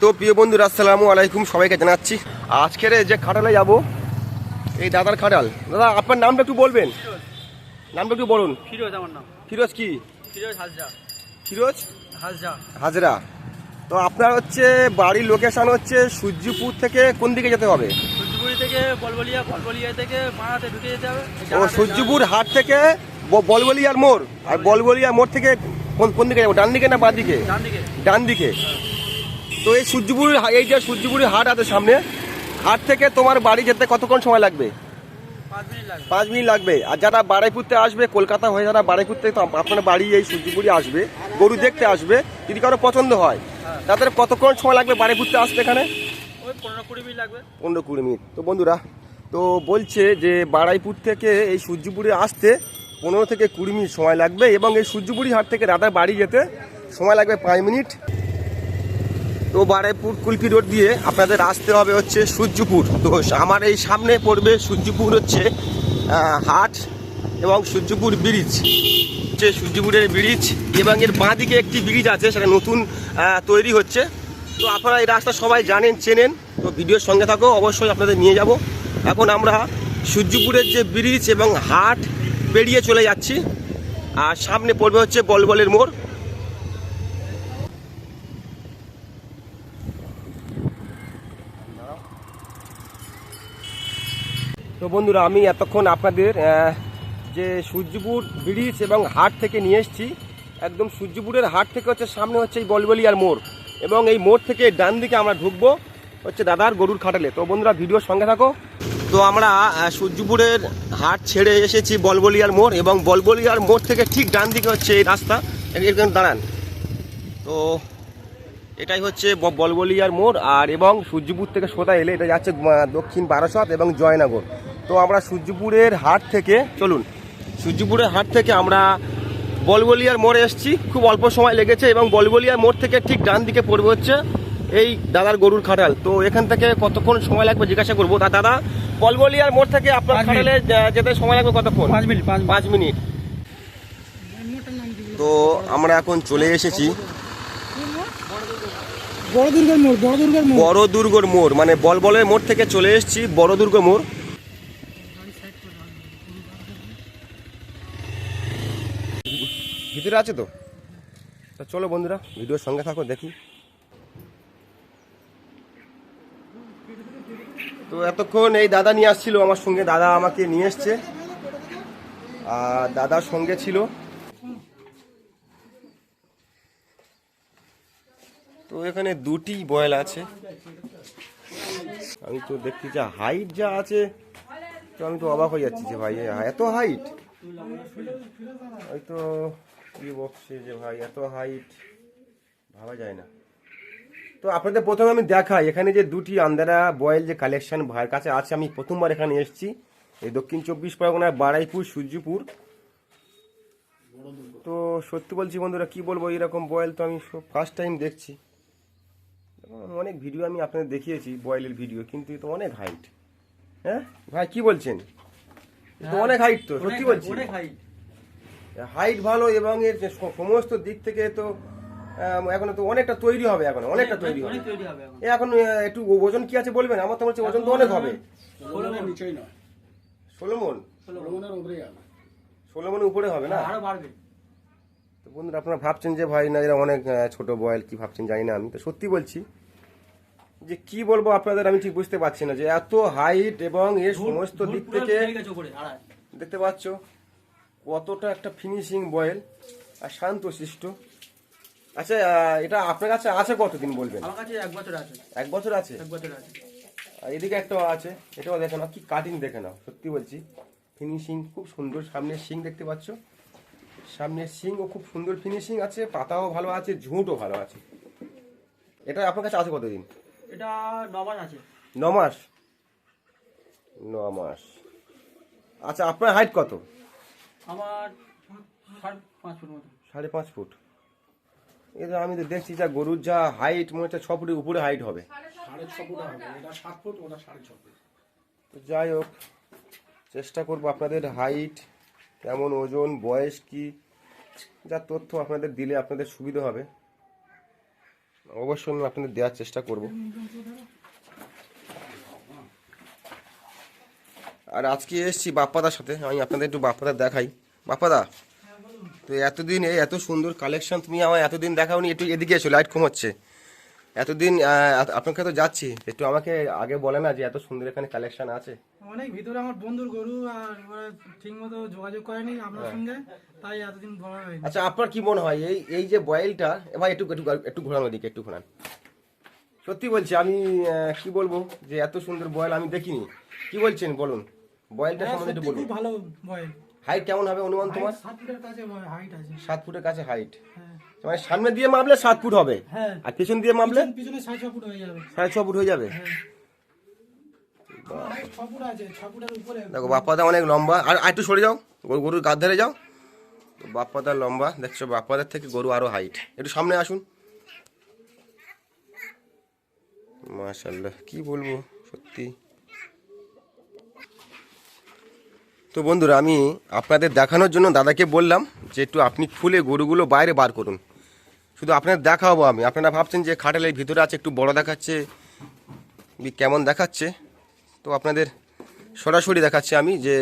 তো প্রিয় বন্ধুরা আসসালামু আলাইকুম সবাইকে জানাচ্ছি। আজকের যে খাটালে যাব এই দাদার খাটাল। দাদা আপনার নামটা একটু বলবেন? নামটা একটু বলুন। ফিরোজ আমার নাম। ফিরোজ কি? ফিরোজ হাজরা। ফিরোজ হাজরা। হাজরা। তো আপনার হচ্ছে বাড়ির লোকেশন হচ্ছে সূর্যপুর থেকে কোন দিকে যেতে হবে? সূর্যপুরি থেকে বলবলিয়া বলবলিয়া থেকে মারাতে ঢুকে যেতে হবে। ও সূর্যপুর হাট থেকে বলবলিয়ার মোড়। আর বলবলিয়ার মোড় থেকে কোন কোন দিকে যাব? ডান দিকে না বাঁ দিকে ডান দিকে ডান দিকে তো এই সূর্যপুরের হা- এই যে সূর্যপুরের হাট আছে সামনে হাট থেকে তোমার বাড়ি যেতে কতক্ষণ সময় লাগবে? পাঁচ মিনিট লাগবে। পাঁচ মিনিট লাগবে। আর যারা বারাইপুরতে আসবে কলকাতা হয়ে যারা বারাইপুর থেকে তো আপনার বাড়ি এই সূর্যপুরি আসবে গরু দেখতে আসবে যদি কারও পছন্দ হয় হ্যাঁ। তাদের কতক্ষণ সময় লাগবে বারাইপুরতে আসতে এখানে? পনেরো কুড়ি মিনিট লাগবে। পনেরো কুড়ি মিনিট। তো বন্ধুরা তো বলছে যে বারাইপুর থেকে এই সূর্যপুরি আসতে পনেরো থেকে কুড়ি মিনিট সময় লাগবে এবং এই সূর্যপুরি হাট থেকে দাদার বাড়ি যেতে সময় লাগবে পাঁচ মিনিট। তো বারাইপুর কুলপি রোড দিয়ে আপনাদের আসতে হবে হচ্ছে সূর্যপুর। তো আমার এই সামনে পড়বে সূর্যপুর হচ্ছে হাট এবং সূর্যপুর ব্রিজ। হচ্ছে সূর্যপুরের ব্রিজ এবং এর বাঁ দিকে একটি ব্রিজ আছে, সেটা নতুন তৈরি হচ্ছে। তো আপনারা এই রাস্তা সবাই জানেন, চেনেন। তো ভিডিওর সঙ্গে থাকো, অবশ্যই আপনাদের নিয়ে যাব। এখন আমরা সূর্যপুরের যে ব্রিজ এবং হাট পেরিয়ে চলে যাচ্ছি। আর সামনে পড়বে হচ্ছে বলবলের মোড়। তো বন্ধুরা, আমি এতক্ষণ আপনাদের যে সূর্যপুর ব্রিজ এবং হাট থেকে নিয়ে এসেছি, একদম সূর্যপুরের হাট থেকে হচ্ছে সামনে হচ্ছে এই বলবলিয়ার মোড় এবং এই মোড় থেকে ডান দিকে আমরা ঢুকবো হচ্ছে দাদার গরুর খাটালে। তো বন্ধুরা, ভিডিওর সঙ্গে থাকো। তো আমরা সূর্যপুরের হাট ছেড়ে এসেছি বলবলিয়ার মোড় এবং বলবলিয়ার মোড় থেকে ঠিক ডান দিকে হচ্ছে এই রাস্তা। এরকম দাঁড়ান। তো এটাই হচ্ছে বলবলিয়ার মোড় আর এবং সূর্যপুর থেকে সোজা এলে এটা যাচ্ছে দক্ষিণ বারাসত এবং জয়নগর। তো আমরা সূর্যপুরের হাট থেকে চলুন সূর্যপুরের হাট থেকে আমরা বলবলিয়ার মোড়ে এসেছি। খুব অল্প সময় লেগেছে এবং বলবলিয়ার মোড় থেকে ঠিক ডান দিকে পড়বে হচ্ছে এই দাদার গরুর খাটাল। তো এখান থেকে কতক্ষণ সময় লাগবে জিজ্ঞাসা করব। তা দাদা বলবলিয়ার মোড় থেকে আপনার খাটালে যেতে সময় লাগবে কতক্ষণ? পাঁচ মিনিট পাঁচ পাঁচ মিনিট। তো আমরা এখন চলে এসেছি। বড় দুর্গার মোড় বড় দুর্গার মোড়। বড় দুর্গর মোড় মানে বলবলের মোড় থেকে চলে এসেছি বড় দুর্গ মোড়। ভিতরে আছে তো? তা চলো বন্ধুরা, ভিডিওর সঙ্গে থাকো, দেখি। তো এতক্ষণ এই দাদা নিয়ে আসছিল, আমার সঙ্গে দাদা আমাকে নিয়ে এসছে। আর দাদার সঙ্গে ছিল। তো এখানে দুটি বয়েল আছে। আমি তো দেখছি যা হাইট যা আছে, তো আমি তো অবাক হয়ে যাচ্ছি যে ভাই, এত হাইট হয়তো কি বকছে যে ভাই? এত হাইট ভাবা যায় না। তো আপনাদের প্রথমে আমি দেখাই এখানে যে দুটি আন্দারা বয়েল যে কালেকশন ভাইয়ের কাছে আছে আমি প্রথমবার এখানে এসেছি। এই দক্ষিণ চব্বিশ পরগনার বারাইপুর সূর্যপুর। তো সত্যি বলছি বন্ধুরা কি বলব এরকম বয়েল তো আমি ফার্স্ট টাইম দেখছি। অনেক ভিডিও আমি আপনাদের দেখিয়েছি বয়েলের ভিডিও কিন্তু তো অনেক হাইট হ্যাঁ? ভাই কি বলছেন? অনেক হাইট তো সত্যি বলছি। অনেক হাইট হাইট ভালো এবং এর সমস্ত দিক থেকে তো এখন তো অনেকটা তৈরি হবে এখন অনেকটা তৈরি হবে। এখন। এ এখন একটু ওজন কি আছে বলবেন? আমার তো মনে হচ্ছে ওজন তো অনেক হবে। ষোলো মন ষোলো মনের উপরে হবে না? আরও বাড়বে। তো বন্ধুরা আপনারা ভাবছেন যে ভাই না এরা অনেক ছোট বয়েল কি ভাবছেন জানি না আমি। তো সত্যি বলছি যে কি বলব আপনাদের আমি ঠিক বুঝতে পারছি না যে এত হাইট এবং এর সমস্ত দিক থেকে। দেখতে পাচ্ছ? কতটা একটা ফিনিশিং বয়েল আর শান্ত শিষ্ট আচ্ছা এটা আপনার কাছে আছে কতদিন বলবেন? আমার কাছে এক বছর আছে। এক বছর আছে? এক বছর আছে। আর এদিকে একটা আছে এটাও দেখে নাও কি কাটিং দেখে নাও সত্যি বলছি। ফিনিশিং খুব সুন্দর সামনের শিং দেখতে পাচ্ছ। সামনের শিংও খুব সুন্দর ফিনিশিং আছে পাতাও ভালো আছে ঝুঁটও ভালো আছে। এটা আপনার কাছে আছে কতদিন? এটা ন মাস আছে। ন মাস? ন মাস। আচ্ছা আপনার হাইট কত? আমার সাড়ে পাঁচ ফুট মতো। সাড়ে পাঁচ ফুট। এটা আমি তো দেখছি যা গরুর যা হাইট মনে হচ্ছে ছ ফুটের উপরে হাইট হবে। সাড়ে ছ ফুট হবে এটা সাত ফুট ওটা সাড়ে ছ ফুট। তো যাই হোক চেষ্টা করব আপনাদের হাইট কেমন ওজন বয়স কি যা তথ্য আপনাদের দিলে আপনাদের সুবিধা হবে। অবশ্যই আমি আপনাদের দেওয়ার চেষ্টা করব। আর আজকে এসেছি বাপ্পাদার সাথে। আমি আপনাদের একটু বাপ্পাদা দেখাই। বাপ্পাদা তো এতদিন এই এত সুন্দর কালেকশন তুমি আমার এতদিন দেখাওনি একটু এদিকে এসো লাইট কম হচ্ছে এতদিন আপনাকে তো যাচ্ছি। একটু আমাকে আগে বলে না যে এত সুন্দর এখানে কালেকশন আছে। অনেক ভিতরে আমার বন্ধুর গরু আর এবারে ঠিক মতো যোগাযোগ করেনি আপনার সঙ্গে তাই এতদিন বলা হয়নি। আচ্ছা আপনার কি মনে হয়? এই এই যে বয়েলটা এবার একটু একটু একটু ঘোরানো দিকে একটু ঘোরান। সত্যি বলছি আমি কি বলব যে এত সুন্দর বয়েল আমি দেখিনি। কি বলছেন বলুন। বয়েলটা হ্যাঁ, সম্বন্ধে একটু বলুন। ভালো বয় হাইট কেমন হবে অনুমান তোমার? সাত ফুটের কাছে হাইট আছে। সাত ফুটের কাছে হাইট হ্যাঁ। মানে সামনে দিয়ে মাপলে সাত ফুট হবে। হ্যাঁ। আর পেছন দিয়ে মাপলে? পিছনে সাড়ে ছ ফুট হয়ে যাবে। সাড়ে ছ ফুট হয়ে যাবে? হ্যাঁ। দেখো বাপ্পাদা অনেক লম্বা। আর একটু সরে যাও গরু গরুর গাছ ধারে যাও। লম্বা দেখছ বাপ্পাদার থেকে গরু আরও হাইট একটু সামনে আসুন। মাশাল্লাহ কি বলব সত্যি। তো বন্ধুরা, আমি আপনাদের দেখানোর জন্য দাদাকে বললাম যে একটু আপনি খুলে গরুগুলো বাইরে বার করুন। শুধু আপনাদের দেখাবো আমি। আপনারা ভাবছেন যে খাটালের ভিতরে আছে, একটু বড় দেখাচ্ছে কেমন দেখাচ্ছে? তো আপনাদের সরাসরি দেখাচ্ছি আমি যে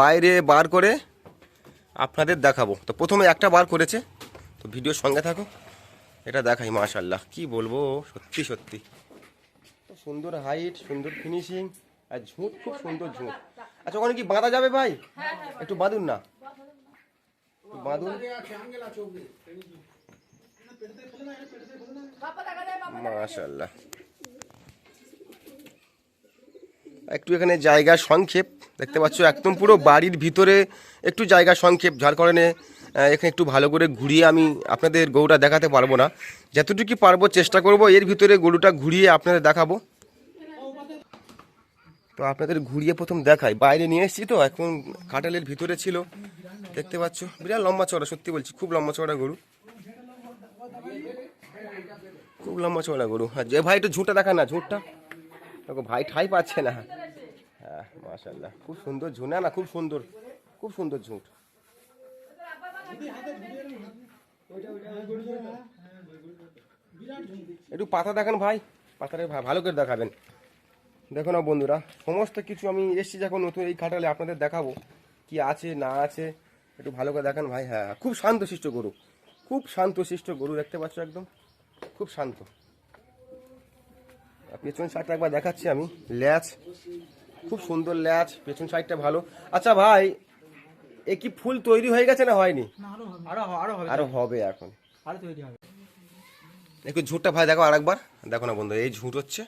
বাইরে বার করে আপনাদের দেখাবো। তো প্রথমে একটা বার করেছে, তো ভিডিওর সঙ্গে থাকো। এটা দেখাই মাশাল্লাহ কি বলব, সত্যি সত্যি। সুন্দর হাইট, সুন্দর ফিনিশিং আর ঝুঁট খুব সুন্দর ঝুঁট আচ্ছা ওখানে কি বাঁধা যাবে ভাই? একটু বাঁধুন না। বাঁধুন। মাশাল্লাহ একটু এখানে জায়গা সংক্ষেপ। দেখতে পাচ্ছ একদম পুরো বাড়ির ভিতরে একটু জায়গা সংক্ষেপ যার কারণে এখানে একটু ভালো করে ঘুরিয়ে আমি আপনাদের গরুটা দেখাতে পারব না। যতটুকু পারব চেষ্টা করব এর ভিতরে গরুটা ঘুরিয়ে আপনাদের দেখাবো। তো আপনাদের ঘুরিয়ে প্রথম দেখাই। বাইরে নিয়ে এসেছি তো, এখন কাটালের ভিতরে ছিল। দেখতে পাচ্ছ? বিরাট লম্বা চড়া সত্যি বলছি, খুব লম্বা চড়া গরু। খুব লম্বা চড়া গরু। আর যে ভাই একটু ঝুঁটা দেখা না, ঝুঁটটা। দেখো, ভাই ঠাই পাচ্ছে না। হ্যাঁ মাশাল্লাহ খুব সুন্দর ঝুঁ। না খুব সুন্দর। খুব সুন্দর ঝুঁট একটু পাতা দেখান ভাই। পাতাটা ভা- ভালো করে দেখাবেন। দেখো না বন্ধুরা সমস্ত কিছু আমি এসছি যখন নতুন এই খাটালে আপনাদের দেখাবো কি আছে না আছে একটু ভালো করে দেখান ভাই। হ্যাঁ খুব শান্তশিষ্ট গরু খুব শান্তশিষ্ট গরু দেখতে পাচ্ছ একদম খুব শান্ত। পেছন সাইডটা একবার দেখাচ্ছি আমি ল্যাচ খুব সুন্দর ল্যাচ পেছন সাইডটা ভালো। আচ্ছা ভাই এ কি ফুল তৈরি হয়ে গেছে না হয়নি? আরও হবে। আরও আরও আরও হবে এখন। একটু ঝুটটা ভাই দেখো আরেকবার। দেখো না বন্ধু এই ঝুট হচ্ছে।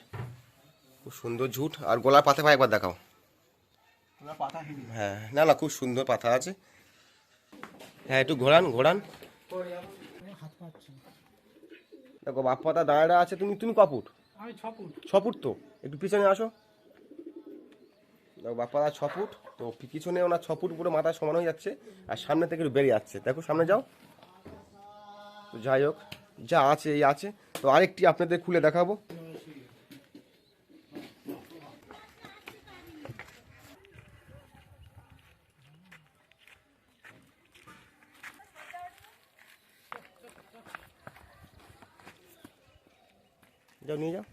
খুব সুন্দর ঝুট। আর গোলার পাতা ভাই একবার দেখাও। পাতা হ্যাঁ না না খুব সুন্দর পাতা আছে। হ্যাঁ একটু ঘোরান ঘোরান। দেখো বাপ পাতা দাঁড়া আছে। তুমি তুমি কপুট আমি ছ ফুট। ছ ফুট তো? একটু পিছনে আসো। দেখো বাপ পাতা ছ ফুট। তো পিছনে ওনার ছ ফুট পুরো মাথা সমান হয়ে যাচ্ছে। আর সামনে থেকে একটু বেরিয়ে যাচ্ছে দেখো সামনে যাও। তো যাই হোক যা আছে এই আছে। তো আরেকটি আপনাদের খুলে দেখাবো। যাও নিয়ে যাও।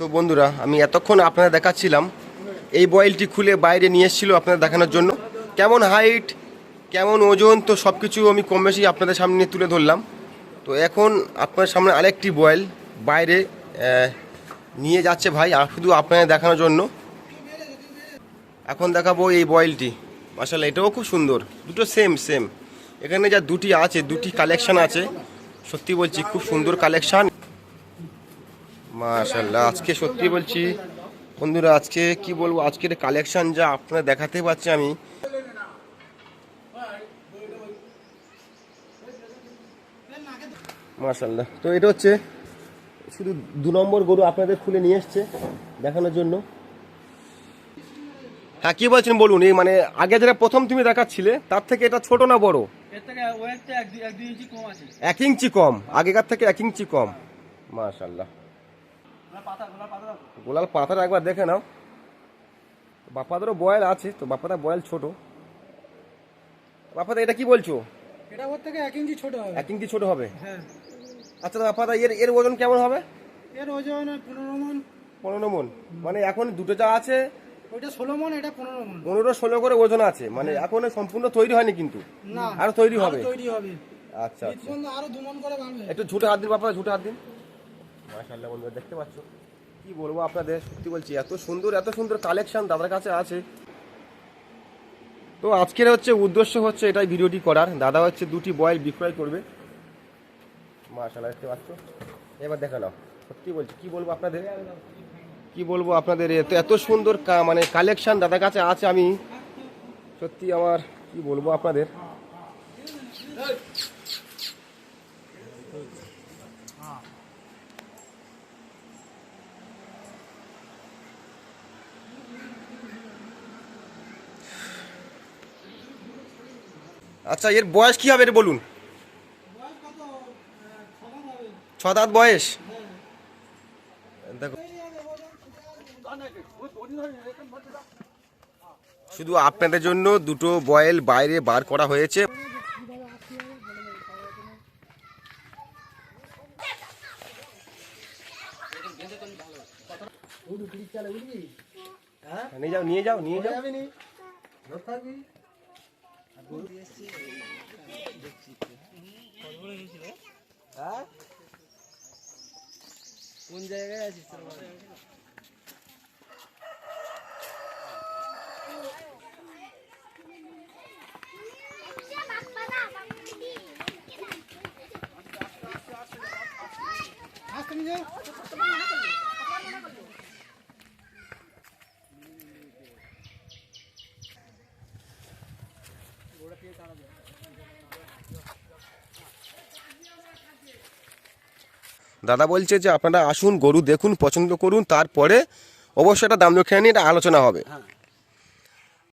তো বন্ধুরা, আমি এতক্ষণ আপনারা দেখাচ্ছিলাম, এই বয়েলটি খুলে বাইরে নিয়ে এসেছিল আপনাদের দেখানোর জন্য। কেমন হাইট কেমন ওজন, তো সব কিছু আমি কম বেশি আপনাদের সামনে তুলে ধরলাম। তো এখন আপনার সামনে আরেকটি বয়েল বাইরে নিয়ে যাচ্ছে ভাই, আর শুধু আপনাদের দেখানোর জন্য। এখন দেখাবো এই বয়েলটি। মাসাল্লাহ এটাও খুব সুন্দর। দুটো সেম সেম এখানে যা দুটি আছে, দুটি কালেকশান আছে। সত্যি বলছি, খুব সুন্দর কালেকশন মাশাল্লাহ আজকে সত্যি বলছি বন্ধুরা আজকে কি বলব আজকের কালেকশন যা আপনারা দেখাতে পাচ্ছি আমি মাশাল্লাহ তো এটা হচ্ছে শুধু দু নম্বর গরু আপনাদের খুলে নিয়ে এসছে দেখানোর জন্য। হ্যাঁ কি বলছেন বলুন এই মানে আগে যেটা প্রথম তুমি দেখাচ্ছিলে তার থেকে এটা ছোট না বড়? এক ইঞ্চি কম আগেকার থেকে এক ইঞ্চি কম মাশাল্লাহ গোলার পাতা গোলার পাতা দেখো। গোলাল পাতাটা একবার দেখে নাও। বাপাদেরও বয়েল আছে তো বাপাদা বয়েল ছোট। বাপাদা এটা কি বলছো? এটা ওর থেকে এক ইঞ্চি ছোট হবে। এক ইঞ্চি ছোট হবে? হ্যাঁ। আচ্ছা বাপাদা এর এর ওজন কেমন হবে? এর ওজন পনেরো মন। পনেরো মন। মানে এখন দুটো যা আছে ওইটা ষোলো মন এটা পনেরো মন। পনেরো ষোলো করে ওজন আছে। মানে এখন সম্পূর্ণ তৈরি হয়নি কিন্তু। না। আরও তৈরি হবে। তৈরি হবে। আচ্ছা আচ্ছা। আরও দু মন করে একটু ঝুটে হাত দিন বাপা ঝুটে হাত দিন। মাশাল্লাহ বন্ধুরা, দেখতে পাচ্ছ? কি বলব আপনাদের, সত্যি বলছি, এত সুন্দর এত সুন্দর কালেকশন দাদার কাছে আছে। তো আজকের হচ্ছে উদ্দেশ্য হচ্ছে এটাই ভিডিওটি করার। দাদা হচ্ছে দুটি বয়েল বিক্রয় করবে। মাশাল্লাহ দেখতে পাচ্ছ? এবার দেখে নাও, সত্যি বলছি, কি বলব আপনাদের? কি বলব আপনাদের, এত এত সুন্দর মানে কালেকশন দাদার কাছে আছে আমি। সত্যি আমার, কি বলব আপনাদের? আচ্ছা এর বয়স কি হবে এটা বলুন। ছ দাঁত বয়স? দেখো। শুধু আপনাদের জন্য দুটো বয়েল বাইরে বার করা হয়েছে। নিয়ে যাও নিয়ে যাও নিয়ে যাও। কোন জায়গায় আছিস? আসতে নিয়ে দাদা বলছে যে আপনারা আসুন, গরু দেখুন, পছন্দ করুন, তারপরে অবশ্যই একটা দাম দক্ষিণা নিয়ে এটা আলোচনা হবে। হ্যাঁ।